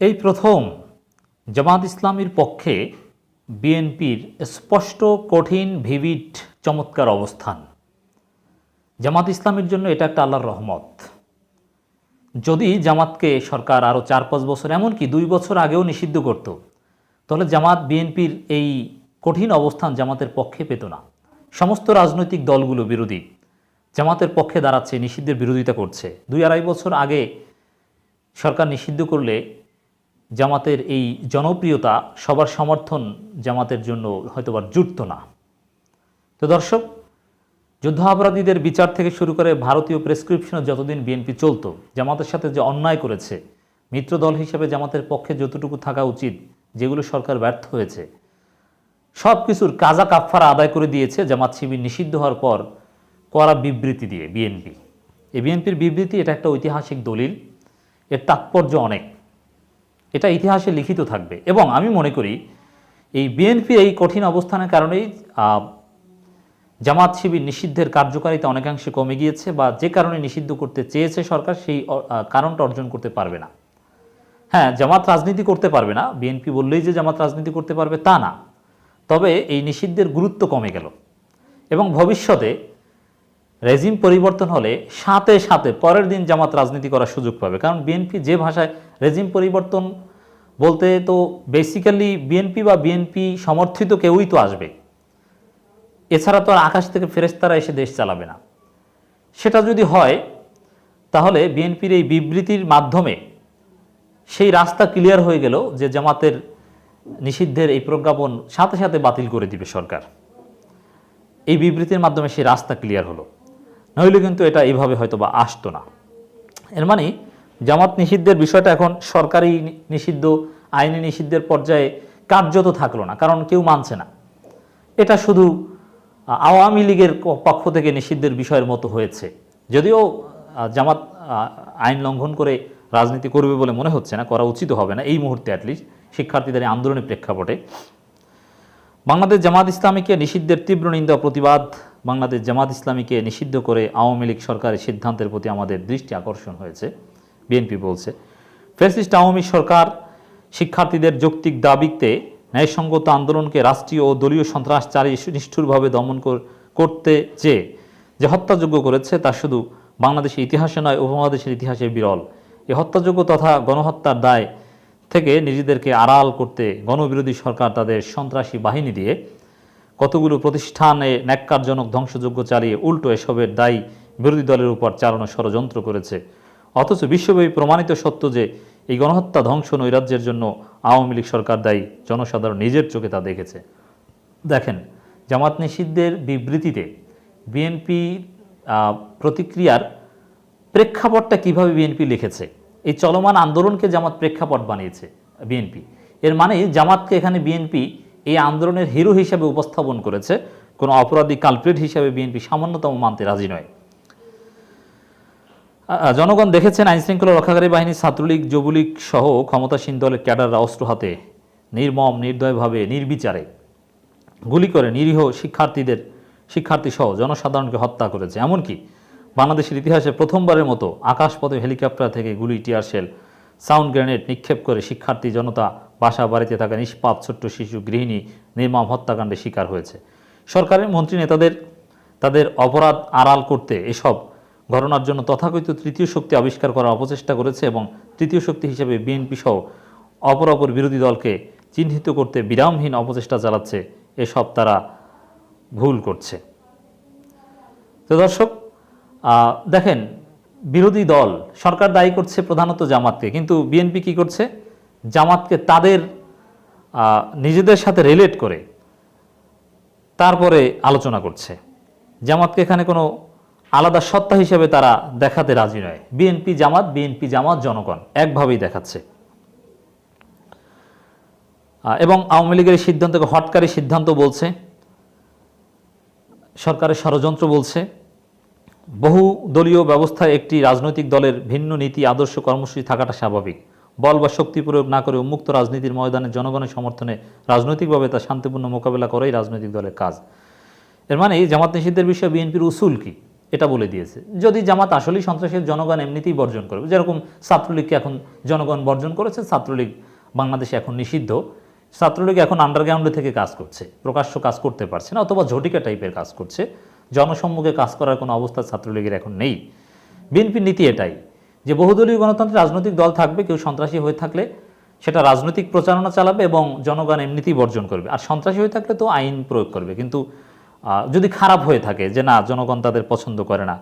এই প্রথম জামাত ইসলামীর পক্ষে বিএনপির স্পষ্ট কঠিন, ভিভিড, চমৎকার অবস্থান। জামাত ইসলামের জন্য এটা একটা আল্লাহর রহমত। যদি জামাতকে সরকার আরও চার পাঁচ বছর, এমনকি দুই বছর আগেও নিষিদ্ধ করত, তাহলে জামাত বিএনপির এই কঠিন অবস্থান জামাতের পক্ষে পেত না। সমস্ত রাজনৈতিক দলগুলো বিরোধী, জামাতের পক্ষে দাঁড়াচ্ছে, নিষিদ্ধের বিরোধিতা করছে। দুই আড়াই বছর আগে সরকার নিষিদ্ধ করলে জামাতের এই জনপ্রিয়তা সবার সমর্থন জামাতের জন্য হয়তোবা জুটত না। তো দর্শক, যুদ্ধাপরাধীদের বিচার থেকে শুরু করে ভারতীয় প্রেসক্রিপশনে যতদিন বিএনপি চলত, জামাতের সাথে যে অন্যায় করেছে, মিত্র দল হিসেবে জামাতের পক্ষে যতটুকু থাকা উচিত, যেগুলো সরকার ব্যর্থ হয়েছে সব কিছুর কাজা কাফারা আদায় করে দিয়েছে জামাত শিবির নিষিদ্ধ হওয়ার পর করা বিবৃতি দিয়ে বিএনপি এই বিএনপির বিবৃতি, এটা একটা ঐতিহাসিক দলিল, এর তাৎপর্য অনেক। এটা ইতিহাসে লিখিত থাকবে। এবং আমি মনে করি, এই বিএনপির এই কঠিন অবস্থানের কারণেই জামাত শিবির নিষিদ্ধের কার্যকারিতা অনেকাংশে কমে গিয়েছে বা যে কারণে নিষিদ্ধ করতে চেয়েছে সরকার, সেই কারণটা অর্জন করতে পারবে না। হ্যাঁ জামাত রাজনীতি করতে পারবে না বিএনপি বললেই যে জামাত রাজনীতি করতে পারবে তা না। তবে এই নিষিদ্ধের গুরুত্ব কমে গেল। এবং ভবিষ্যতে রেজিম পরিবর্তন হলে সাথে সাথে পরের দিন জামাত রাজনীতি করার সুযোগ পাবে। কারণ বিএনপি যে ভাষায় রেজিম পরিবর্তন বলতে তো বেসিক্যালি বিএনপি বা বিএনপি সমর্থিত কেউই তো আসবে। এছাড়া তো আর আকাশ থেকে ফেরেস্তারা এসে দেশ চালাবে না। সেটা যদি হয়, তাহলে বিএনপির এই বিবৃতির মাধ্যমে সেই রাস্তা ক্লিয়ার হয়ে গেল যে জামাতের নিষিদ্ধের এই প্রজ্ঞাপন সাথে সাথে বাতিল করে দিবে সরকার। এই বিবৃতির মাধ্যমে সেই রাস্তা ক্লিয়ার হলো। নইলে কিন্তু এটা এইভাবে হয়তো বা আসতো না। এর মানে জামাত নিষিদ্ধের বিষয়টা এখন সরকারি নিষিদ্ধ, আইনি নিষিদ্ধের পর্যায়ে কার্যত থাকল না, কারণ কেউ মানছে না। এটা শুধু আওয়ামী লীগের পক্ষ থেকে নিষিদ্ধের বিষয়ের মতো হয়েছে। যদিও জামাত আইন লঙ্ঘন করে রাজনীতি করবে বলে মনে হচ্ছে না, করা উচিত হবে না, এই মুহূর্তে অ্যাটলিস্ট শিক্ষার্থীদের আন্দোলনের প্রেক্ষাপটে। বাংলাদেশ জামাত ইসলামীকে নিষিদ্ধের তীব্র নিন্দা প্রতিবাদ বাংলাদেশ জামাত ইসলামীকে নিষিদ্ধ করে আওয়ামী লীগ সরকারের সিদ্ধান্তের প্রতি আমাদের দৃষ্টি আকর্ষণ হয়েছে, বিএনপি বলছে। ফ্যাসিস্ট আওয়ামী সরকার শিক্ষার্থীদের যৌক্তিক দাবিতে ন্যায়সঙ্গত আন্দোলনকে রাষ্ট্রীয় ও দলীয় সন্ত্রাসচারী নিষ্ঠুরভাবে দমন কর- করতে যে যে হত্যাযোগ্য করেছে তা শুধু বাংলাদেশের ইতিহাসে নয়, উপমহাদেশের ইতিহাসে বিরল। এই হত্যাযোগ্য তথা গণহত্যার দায় থেকে নিজেদেরকে আড়াল করতে গণবিরোধী সরকার তাদের সন্ত্রাসী বাহিনী দিয়ে কতগুলো প্রতিষ্ঠানে ন্যাক্কারজনক ধ্বংসযজ্ঞ চালিয়ে উল্টো এসবের দায়ী বিরোধী দলের উপর চালানো ষড়যন্ত্র করেছে। অথচ বিশ্বব্যাপী প্রমাণিত সত্য যে, এই গণহত্যা ধ্বংস নৈরাজ্যের জন্য আওয়ামী লীগ সরকার দায়ী, জনসাধারণ নিজের চোখে তা দেখেছে। দেখেন, জামাত নিষিদ্ধের বিবৃতিতে বিএনপি প্রতিক্রিয়ার প্রেক্ষাপটটা কীভাবে বিএনপি লিখেছে? এই চলমান আন্দোলনকে জামাত প্রেক্ষাপট বানিয়েছে বিএনপি। এর মানে জামাতকে এখানে বিএনপি এই আন্দোলনের হিরো হিসেবে উপস্থাপন করেছে কোনো অপরাধী কালপ্রিট হিসেবে বিএনপি সামান্যতম মানতে রাজি নয়। জনগণ দেখেছেন আইনশৃঙ্খলা রক্ষাকারী বাহিনী ছাত্রলীগ, যুবলীগ সহ ক্ষমতাসীন দলের ক্যাডাররা অস্ত্র হাতে নির্মম, নির্দয়ভাবে, নির্বিচারে গুলি করে নিরীহ শিক্ষার্থীদের, শিক্ষার্থী সহ জনসাধারণকে হত্যা করেছে। এমনকি বাংলাদেশের ইতিহাসে প্রথমবারের মতো আকাশপথে হেলিকপ্টার থেকে গুলি, টিয়ার শেল, সাউন্ড গ্রেনেড নিক্ষেপ করে শিক্ষার্থী, জনতা বাসা বাড়িতে থাকা নিষ্পাপ ছোট্ট শিশু গৃহিণী নির্মম হত্যাকাণ্ডের শিকার হয়েছে। সরকারের মন্ত্রী নেতাদের, তাদের অপরাধ আড়াল করতে এসব ঘটনার জন্য তথাকথিত তৃতীয় শক্তি আবিষ্কার করার অপচেষ্টা করেছে এবং তৃতীয় শক্তি হিসেবে বিএনপি সহ অপর অপর বিরোধী দলকে চিহ্নিত করতে বিরামহীন অপচেষ্টা চালাচ্ছে, এসব তারা ভুল করছে। তো দর্শক দেখেন, বিরোধী দল, সরকার দায়ী করছে প্রধানত জামাতকে, কিন্তু বিএনপি কি করছে? জামাতকে তাদের নিজেদের সাথে রিলেট করে তারপরে আলোচনা করছে। জামাতকে এখানে কোনো আলাদা সত্তা হিসেবে তারা দেখাতে রাজি নয়। বিএনপি জামাত বিএনপি জামাত, জনগণ একভাবেই দেখাচ্ছে। এবং আওয়ামী লীগের সিদ্ধান্তকে হটকারী সিদ্ধান্ত বলছে, সরকারের ষড়যন্ত্র বলছে, বহু দলীয় ব্যবস্থায় একটি রাজনৈতিক দলের ভিন্ন নীতি, আদর্শ কর্মসূচি থাকাটা স্বাভাবিক। বল বা শক্তি প্রয়োগ না করে উন্মুক্ত রাজনীতির ময়দানে জনগণের সমর্থনে রাজনৈতিকভাবে তা শান্তিপূর্ণ মোকাবেলা করাই রাজনৈতিক দলের কাজ। এর মানে জামাত নিষিদ্ধের বিষয়ে বিএনপির উসুল কি? এটা বলে দিয়েছে। যদি জামাত আসলেই সন্ত্রাসের জনগণ এমনিতেই বর্জন করবে, যেরকম ছাত্রলীগকে এখন জনগণ বর্জন করেছে, ছাত্রলীগ বাংলাদেশে এখন নিষিদ্ধ, ছাত্রলীগ এখন আন্ডারগ্রাউন্ডে থেকে কাজ করছে, প্রকাশ্য কাজ করতে পারছে না, অথবা ঝটিকা টাইপের কাজ করছে, জনসম্মুখে কাজ করার কোনো অবস্থা ছাত্রলীগের এখন নেই। বিএনপির নীতি এটাই যে বহুদলীয় গণতন্ত্রে রাজনৈতিক দল থাকবে, কেউ সন্ত্রাসী হয়ে থাকলে সেটা রাজনৈতিক প্রচারণা চালাবে এবং জনগণ এমনিতেই বর্জন করবে। আর সন্ত্রাসী হয়ে থাকলে তো আইন প্রয়োগ করবে। কিন্তু যদি খারাপ হয়ে থাকে যে না, জনগণ তাদের পছন্দ করে না,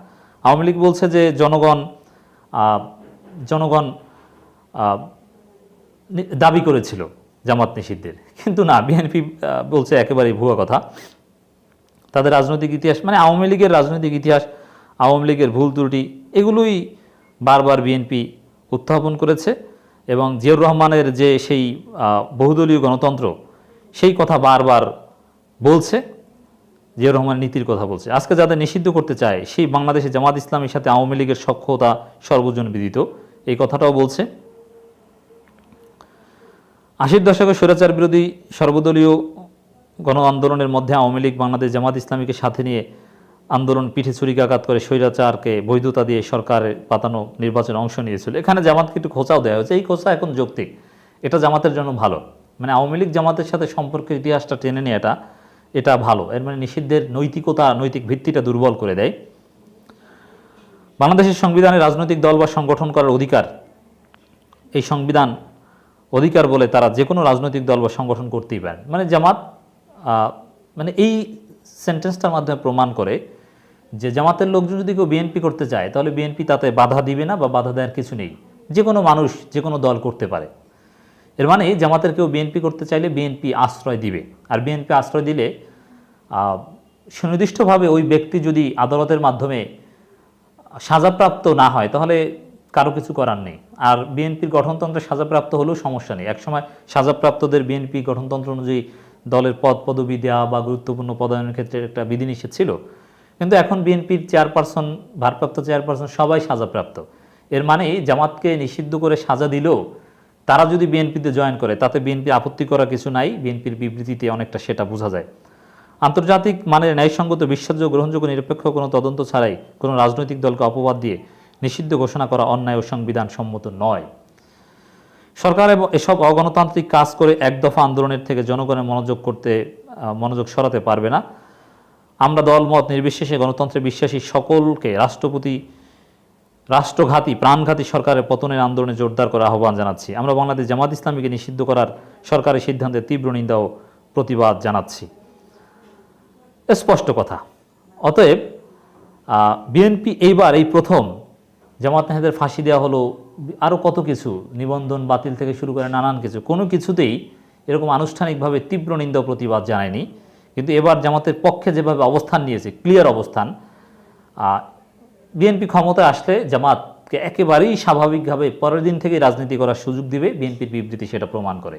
আওয়ামী লীগ বলছে যে জনগণ জনগণ দাবি করেছিল জামাত নিষিদ্ধের। কিন্তু না, বিএনপি বলছে একেবারেই ভুয়া কথা। তাদের রাজনৈতিক ইতিহাস মানে আওয়ামী লীগের রাজনৈতিক ইতিহাস, আওয়ামী লীগের ভুল ত্রুটি, এগুলোই বারবার বিএনপি উত্থাপন করেছে এবং জিয়াউর রহমানের যে সেই বহুদলীয় গণতন্ত্র, সেই কথা বারবার বলছে, জিয়াউর রহমান নীতির কথা বলছে। আজকে যাদের নিষিদ্ধ করতে চায়, সেই বাংলাদেশে জামাত ইসলামের সাথে আওয়ামী লীগের সক্ষতা সর্বজন বিদিত, এই কথাটাও বলছে। আশির দশকে স্বৈরাচার বিরোধী সর্বদলীয় গণ আন্দোলনের মধ্যে আওয়ামী লীগ বাংলাদেশ জামাত ইসলামীকে সাথে নিয়ে আন্দোলন পিঠে ছুরিকাঘাত করে স্বৈরাচারকে বৈধতা দিয়ে সরকারের পাতানো নির্বাচনে অংশ নিয়েছিল। এখানে জামাতকে একটু খোঁচাও দেওয়া হয়েছে। এই খোঁচা এখন যৌক্তিক। এটা জামাতের জন্য ভালো। মানে আওয়ামী লীগ জামাতের সাথে সম্পর্কের ইতিহাসটা টেনে নিয়ে এটা এটা ভালো। এর মানে নিষিদ্ধের নৈতিকতা, নৈতিক ভিত্তিটা দুর্বল করে দেয়। বাংলাদেশের সংবিধানে রাজনৈতিক দল বা সংগঠন করার অধিকার, এই সংবিধান অধিকার বলে তারা যে কোনো রাজনৈতিক দল বা সংগঠন করতেই পারেন। মানে জামাত মানে এই সেন্টেন্সটার মাধ্যমে প্রমাণ করে যে জামাতের লোকজন যদি কেউ বিএনপি করতে চায়, তাহলে বিএনপি তাতে বাধা দিবে না বা বাধা দেওয়ার কিছু নেই। যে কোনো মানুষ, যে কোনো দল করতে পারে। এর মানে জামাতের কেউ বিএনপি করতে চাইলে বিএনপি আশ্রয় দিবে। আর বিএনপি আশ্রয় দিলে সুনির্দিষ্টভাবে ওই ব্যক্তি যদি আদালতের মাধ্যমে সাজাপ্রাপ্ত না হয়, তাহলে কারও কিছু করার নেই। আর বিএনপির গঠনতন্ত্রে সাজাপ্রাপ্ত হলেও সমস্যা নেই। একসময় সাজাপ্রাপ্তদের বিএনপি গঠনতন্ত্র অনুযায়ী দলের পদ, পদবি দেওয়া বা গুরুত্বপূর্ণ পদায়নের ক্ষেত্রে একটা বিধিনিষেধ ছিল। কিন্তু এখন বিএনপির চেয়ারপারসন, ভারপ্রাপ্ত চেয়ারপারসন সবাই সাজাপ্রাপ্ত। এর মানে জামাতকে নিষিদ্ধ করে সাজা দিলেও তারা যদি বিএনপিতে জয়েন করে, তাতে বিএনপি আপত্তি করার কিছু নাই, বিএনপির বিবৃতিতে অনেকটা সেটা বোঝা যায়। আন্তর্জাতিক মানের ন্যায়সঙ্গত বিশ্বাসযোগ্য গ্রহণযোগ্য নিরপেক্ষ কোনো তদন্ত ছাড়াই কোনো রাজনৈতিক দলকে অপবাদ দিয়ে নিষিদ্ধ ঘোষণা করা অন্যায় ও সংবিধান সম্মত নয়। সরকার এসব অগণতান্ত্রিক কাজ করে এক দফা আন্দোলনের থেকে জনগণের মনোযোগ করতে মনোযোগ সরাতে পারবে না। আমরা দলমত, নির্বিশেষে গণতন্ত্রে বিশ্বাসী সকলকে রাষ্ট্রপতি, রাষ্ট্রঘাতী, প্রাণঘাতী সরকারের পতনের আন্দোলনে জোরদার করার আহ্বান জানাচ্ছি। আমরা বাংলাদেশ জামাত ইসলামীকে নিষিদ্ধ করার সরকারের সিদ্ধান্তে তীব্র নিন্দা ও প্রতিবাদ জানাচ্ছি। স্পষ্ট কথা। অতএব বিএনপি এইবার এই প্রথম জামাত নেহাদের ফাঁসি দেওয়া হলো আরও কত কিছু, নিবন্ধন বাতিল থেকে শুরু করে নানান কিছু, কোনো কিছুতেই এরকম আনুষ্ঠানিকভাবে তীব্র নিন্দা প্রতিবাদ জানায়নি। কিন্তু এবার জামাতের পক্ষে যেভাবে অবস্থান নিয়েছে ক্লিয়ার অবস্থান বিএনপি ক্ষমতায় আসলে জামাতকে একেবারেই স্বাভাবিকভাবে পরের দিন থেকে রাজনীতি করার সুযোগ দিবে, বিএনপির বিবৃতি সেটা প্রমাণ করে।